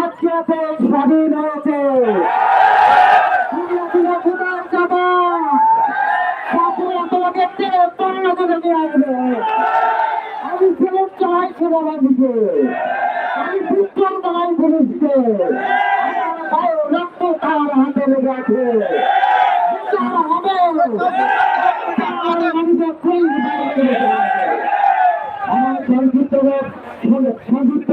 আজকে এত স্বাধীন হয়েছে। আমি ছেলে চাই সেনাবাহিনীকে। আমি বিক্রম চালাই পুলিশকে। রক্ত তার হাতে লেগে হবে। আমার সংযুক্ত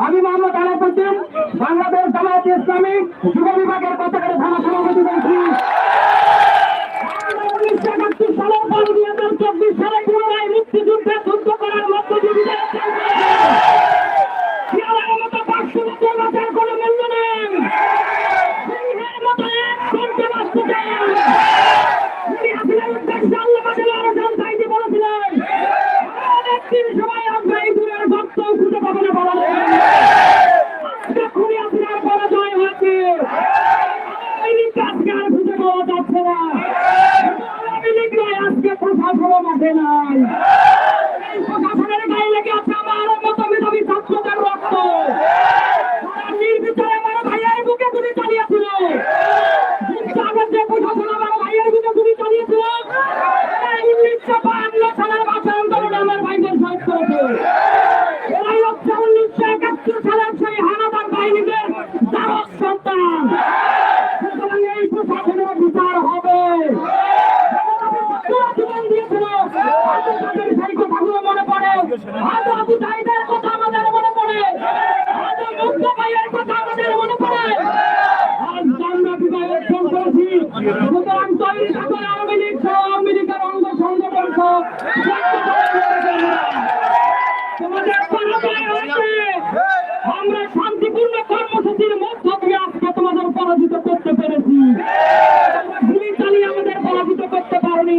আমি মোহাম্মদ আলাউদ্দিন বাংলাদেশ জামায়াত ইসলামী যুব বিভাগের পতাকার থানা সভাপতি বলছি দুই হাজার চব্বিশ সালে পুনরায় মুক্তিযুদ্ধে যুদ্ধ করার সবাই এই দূরের ভক্ত খুঁজে পাবে না বলা আমরা শান্তিপূর্ণ কর্মসূচির মধ্য দিয়ে আজকে তোমাদের পরাজিত করতে পেরেছি। গুলি চালিয়ে আমাদের পরাজিত করতে পারোনি।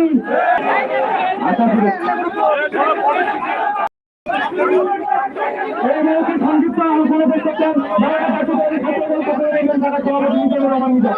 সংযুক্ত আলোচনা করতেছেন সভাপতি মিজানুর রহমান মিজান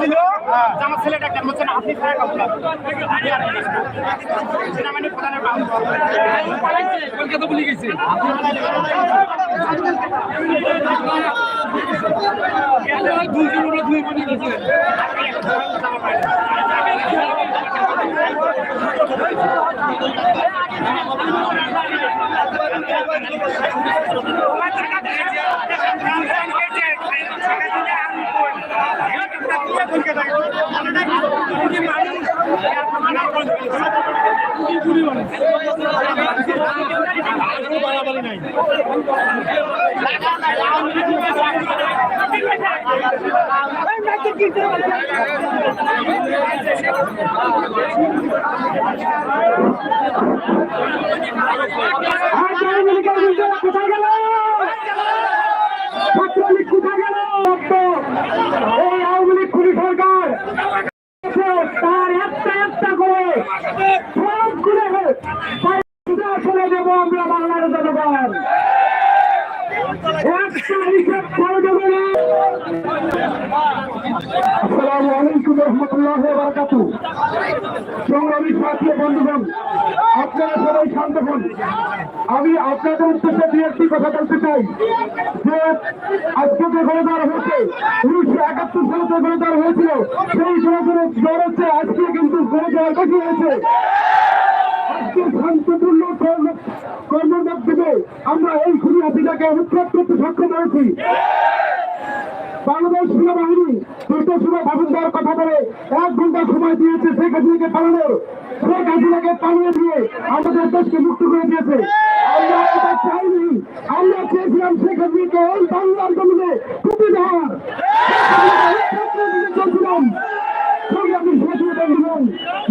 ছিল আমার ছেলেটা কেমন হচ্ছে না আপনি খারাপ কলকাতা গেছে দুইজন ওরা দুই গেছে। আর আওয়ামী লীগের বিরুদ্ধে কোথায় গেল? কোথায় গেল এই আওয়ামী লীগ খুনি সরকার তার একটা একটা করে সব খুলে শুনে দেব আমরা বাংলার জনগণ একটা হিসেব করে দেবো না আমি আপনাদের উদ্দেশ্যে দু একটি কথা বলতে চাই। যে আজকে যে গণদার হয়েছে, উনিশশো একাত্তর সালে যে গণদার হয়েছিল, সেই গণদারের জ্বর আজকে কিন্তু গণদার বেশি হয়েছে। আজকে শান্তপূর্ণ কর্ম কর্মের আমরা এই হাতিটাকে উৎখাত করতে সক্ষম হয়েছি। বাংলাদেশ সেনাবাহিনী দুটো সময় ভাষণ দেওয়ার কথা বলে এক ঘণ্টা সময় দিয়েছে শেখ হাসিনাকে পালানোর। শেখ হাসিনাকে পালিয়ে দিয়ে আমাদের দেশকে মুক্ত করে দিয়েছে। আমরা এটা চাইনি। আমরা চেয়েছিলাম শেখ হাসিনাকে এই বাংলার জমিনে কুপি দেওয়ার।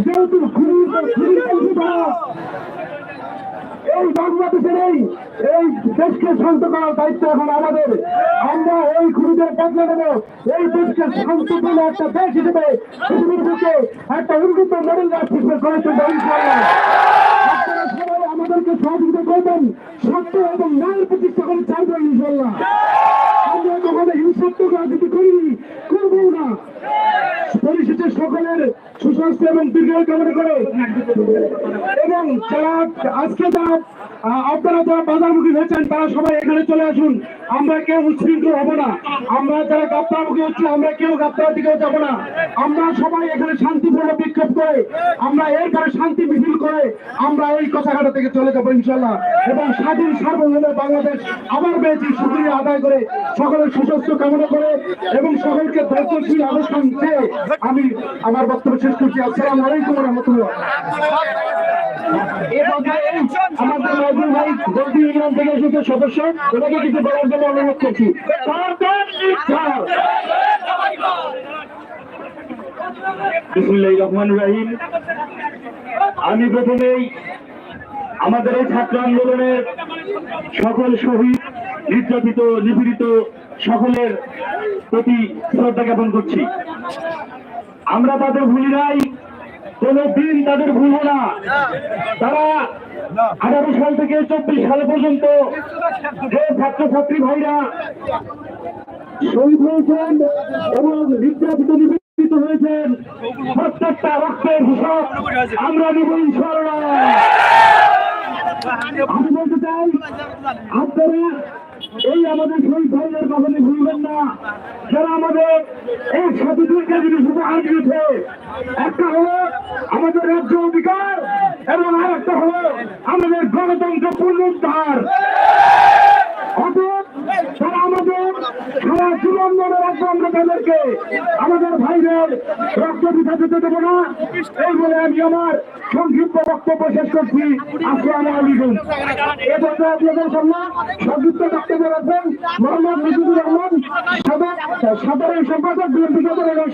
যেহেতু এই বাংলাদেশের এই এই দেশকে শান্ত করার দায়িত্ব এখন আমাদের। আমরা এই খুনিদের বদলে দেব। এই দেশকে শান্তপূর্ণ একটা দেশ হিসেবে পৃথিবীর বুকে একটা উন্নত মডেল হিসেবে আপনারা সবাই আমাদেরকে সহযোগিতা করবেন, সত্য এবং ন্যায় প্রতিষ্ঠা করে ছাড়বেন, ইনশাআল্লাহ। আমরা কখনো হিংসাত্মক রাজনীতি করিনি করব না। পরিশেষে সকলের সুস্বাস্থ্য এবং দীর্ঘায়ু কামনা করে। এবং যারা আজকে যারা আপনারা যারা বাজারমুখী হয়েছেন, তারা সবাই এখানে চলে আসুন। আমরা কেউ উচ্ছৃঙ্খল হব না। আমরা যারা গাপ্তারমুখী হচ্ছি, আমরা কেউ গাপ্তার দিকেও যাব না। আমরা সবাই এখানে শান্তিপূর্ণ বিক্ষোভ করে, আমরা এখানে শান্তি মিছিল করে, আমরা এই কথাঘাটা থেকে চলে যাব ইনশাল্লাহ এবং স্বাধীন সার্বভৌম বাংলাদেশ আবার পেয়েছি সুক্রিয়া আদায় করে, সকলের সুস্বাস্থ্য কামনা করে, এবং সকলকে ধৈর্যশীল অবস্থান চেয়ে আমি আমার বক্তব্য শেষ করছি। আসসালামু আলাইকুম রহমতুল্লাহ আমাদের নজরুল ভাই গলদি ইউনিয়ন থেকে এসেছে সদস্য ওনাকে কিছু বলার জন্য অনুরোধ করছি। রহমানির রহিম। আমি প্রথমেই আমাদের এই ছাত্র আন্দোলনের সকল শহীদ নির্যাতিত নিপীড়িত সকলের প্রতি শ্রদ্ধা জ্ঞাপন করছি। আমরা তাদের ভুলি নাই কোনো দিন তাদের ভুলব না। তারা আঠারো সাল থেকে চব্বিশ সাল পর্যন্ত ছাত্রছাত্রী ভাইরা শহীদ হয়েছেন এবং নির্যাতিত, নিপীড়িত হয়েছেন, প্রত্যেকটা রক্তের হিসাব আমরা নেব ইনশাআল্লাহ। আমি বলতে চাই, আপনারা এই আমাদের শহীদ ভাইদের ভুলবেন না। যারা আমাদের একসাথে দুইটা জিনিস উপহার দিয়েছে, একটা হলো আমাদের রাজ্য অধিকার এবং আর একটা হলো আমাদের গণতন্ত্র পুনরুদ্ধার। আমাদের সারা তাদেরকে। আমাদের ভাইদের রক্ত দিতে যেতে দেবো না। এই বলে আমি আমার সংক্ষিপ্ত বক্তব্য শেষ করছি। আসসালাম আলাইকুম। এ পর্যায়ে আপনাদের সামনে। সংক্ষিপ্ত বক্তব্য রাখবেন মোহাম্মদ মুজিবুর রহমান সাধারণ সম্পাদক, বিএনপি সাধারণ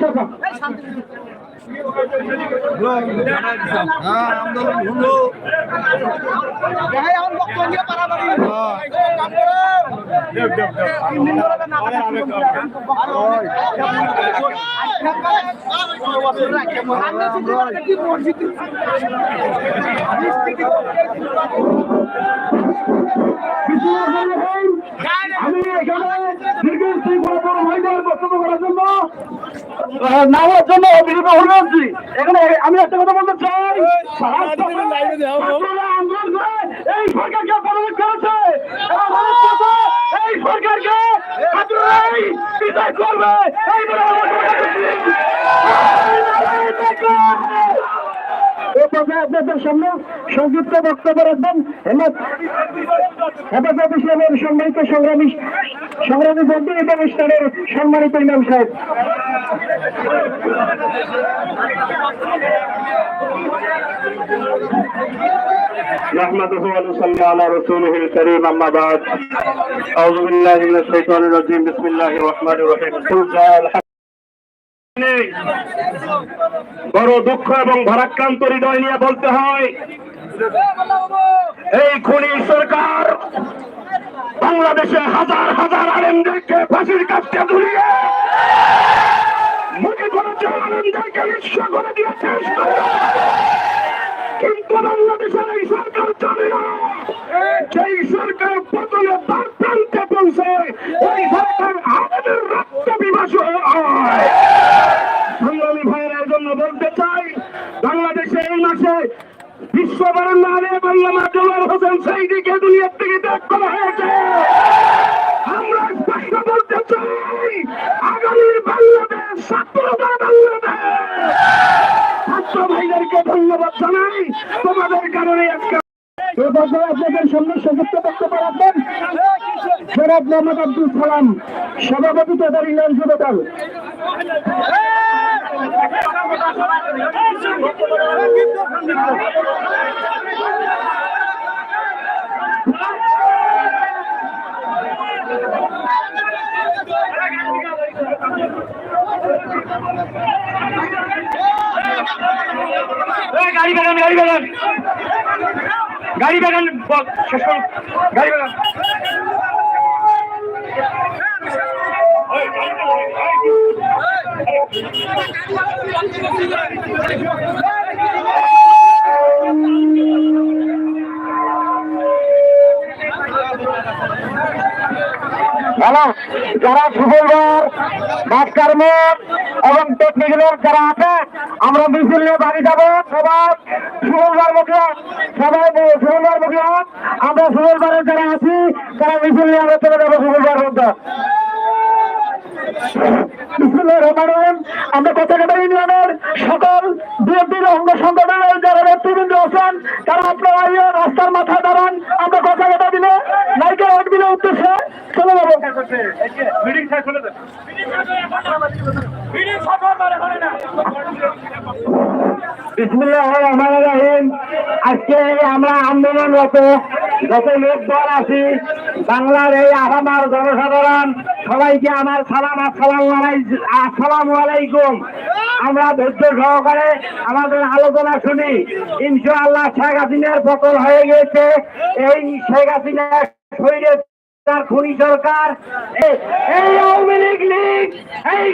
শাখা আমি এখানে দীর্ঘস্থায়ী বড় বড় ভাইদের বক্তব্য করার জন্য আহ, নেওয়ার জন্য হয়েছি এখানে আমি একটা কথা বলতে চাই। ছাত্ররা এই সরকারকে পদত্যাগ করেছে। এবং মানুষ বলছে, এই সরকারকে ছাত্ররাই করবে। এই বলে আমরা ঘোষণা করছি। এ পর্যায়ে আপনাদের সামনে সংযুক্ত বক্তব্য রাখবেন। হেফাজত ইসলামের সম্মানিত সংগ্রামী সংগ্রামী বন্ধু এবং সম্মানিত ইমাম সাহেব। نحمده ونصلي على رسوله الكريم اما بعد اعوذ بالله من الشيطان الرجيم بسم الله الرحمن الرحيم قل جاء الحق বড় দুঃখ এবং ভারাক্রান্ত হৃদয় নিয়ে বলতে হয় এই খুনি সরকার বাংলাদেশে হাজার হাজার আলেমদেরকে ফাঁসির কাছে ঝুলিয়ে আলেমদেরকে নিঃস্ব করে দিয়ে শেষ করে কিন্তু বাংলাদেশের এই সরকার চলে না যেই সরকার পতনে তার প্রান্তে পৌঁছে ওই সরকার আমাদের রক্ত বিভাস হয় সংগ্রামী ভাইয়ের জন্য বলতে চাই বাংলাদেশে এই মাসে বিশ্ববরণ আলেম আল্লামা জলাল হোসেন সাইদিকে দুনিয়ার থেকে ত্যাগ করা হয়েছে আমরা স্পষ্ট বলতে চাই আগামীর বাংলাদেশ ছাত্র ভাইদেরকে ধন্যবাদ জানাই তোমাদের কারণে আজকে এ পর্যায়ে আপনাদের সামনে সংযুক্ত বক্তব্য রাখবেন ফেরাদ মোহাম্মদ আব্দুল সালাম সভাপতি তদার ইউনিয়ন যুবদল গাড়ি বেগান গাড়ি বেগান গাড়ি বেগান শেষ করুন। গাড়ি বেগান যারা সুফলবার ভাস্কর মোট এবং টেকনিক্যালের যারা আছে আমরা মিছিল নিয়ে বাড়ি যাব সবার সুফলবার মুখে, সবাই সুফলবার মুখে। আমরা সুফলবারের যারা আছি, তারা মিছিল নিয়ে আমরা চলে যাব সুফলবার মধ্যে আমরা কথাকাটা ইউনিয়নের সকল বিএনপির অঙ্গ সংগঠনের যারা নেতৃবৃন্দ আছেন, তারা আপনারা রাস্তার মাথায় দাঁড়ান। আমরা কথাকাটা দিলে নাইকের আট দিলে উদ্দেশ্যে চলে যাব। আজকে আমরা আন্দোলনরত যত আছি, বাংলার এই জনসাধারণ, সবাইকে আমার সালাম, আসসালাম আলাইকুম। আমরা ধৈর্য সহকারে আমাদের আলোচনা শুনি। ইনশাআল্লাহ শেখ হাসিনার পতন হয়ে গেছে এই শেখ হাসিনা শরীরে তার খুনি সরকার এই আওয়ামী লীগ লীগ, এই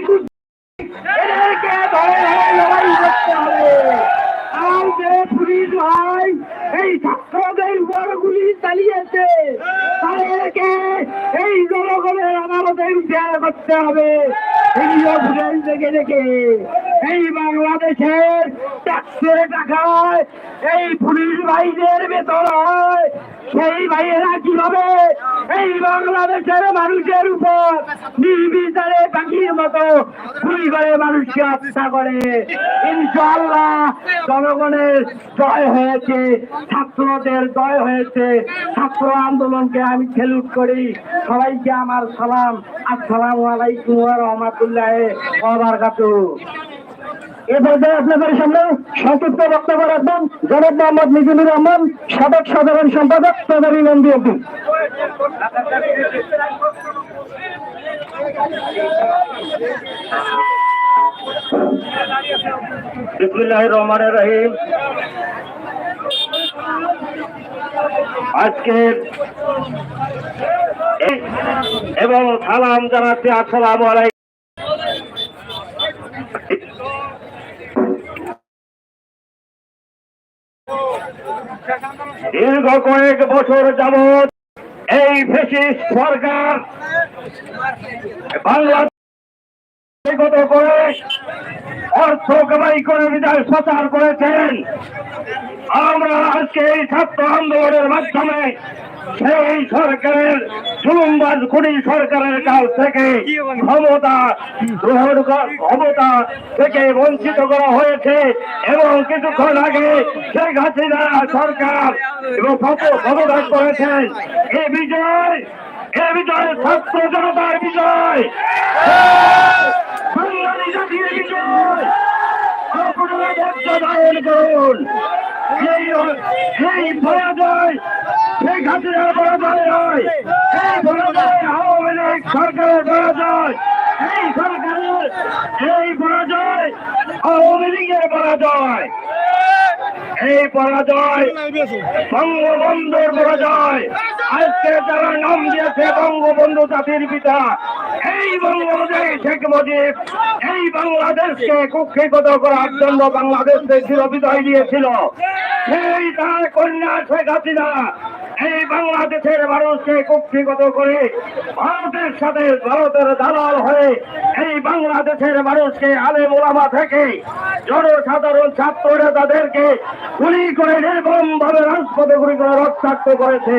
আর যে পুলিশ ভাই, এই ছাত্রদের উপর গুলি চালিয়েছে, তাদেরকে এই জনগণের আমাদের বিচার করতে হবে। এইগুলো বুঝাই থেকে দেখে। এই বাংলাদেশের ট্যাক্সের টাকায়, এই পুলিশ ভাইদের বেতন হয় সেই ভাইয়েরা কীভাবে এই বাংলাদেশের মানুষের উপর নির্বিচারে পাখির মতো গুলি করে মানুষকে হত্যা করে? ইনশাল্লাহ জনগণের জয় হয়েছে, ছাত্রদের জয় হয়েছে, ছাত্র আন্দোলনকে আমি খেলুট করি। সবাইকে আমার সালাম। আসসালামু আলাইকুম রাহমাতুল্লাহ ওয়া বারাকাতুহু। এ পর্যায়ে আপনাদের সামনে সংক্ষিপ্ত বক্তব্য রাখবেন জনাব মোহাম্মদ মিজুনুর রহমান, সাবেক সাধারণ সম্পাদক সদর ইউনিয়ন বিএনপি রহমান রহিম। আজকে এবং সালাম জানাচ্ছি, আসসালামু আলাইকুম। দীর্ঘ কয়েক বছর যাবৎ এই ফেসিস সরকার বাংলাদেশ গত করে অর্থ কামাই করে বিদায় প্রচার করেছেন। আমরা আজকে এই ছাত্র আন্দোলনের মাধ্যমে সেই সরকারের জুলুমবাজ খুনি সরকারের কাছ থেকে ক্ষমতা গ্রহণ ক্ষমতা থেকে বঞ্চিত করা হয়েছে এবং কিছুক্ষণ আগে শেখ হাসিনা সরকার এবং পদত্যাগ করেছেন এই বিজয় এই বিজয় ছাত্র জনতার বিজয় বাঙালি জাতির বিজয় আপনারা ধৈর্য ধারণ করুন এই পরাজয় পরাজয় নয়। এই পরাজয় আওয়ামী লীগ সরকারের পরাজয় সরকারের পরাজয় আওয়ামী লীগের পরাজয় এই পরাজয় বঙ্গবন্ধুর পরাজয় আজকে যারা নাম দিয়েছে বঙ্গবন্ধু জাতির পিতা এই বঙ্গবন্ধু শেখ মুজিব, এই বাংলাদেশকে কুক্ষিগত করার জন্য বাংলাদেশকে চির বিদায় দিয়েছিল। সেই তার কন্যা শেখ হাসিনা, এই বাংলাদেশের মানুষকে কক্ষিগত করে ভারতের সাথে ভারতের দালাল হয়ে এই বাংলাদেশের মানুষকে আলে মোলামা থেকে জনসাধারণ ছাত্র নেতাদেরকে গুলি করে নির্মম ভাবে রাজপথে গুলি করে রক্তাক্ত করেছে।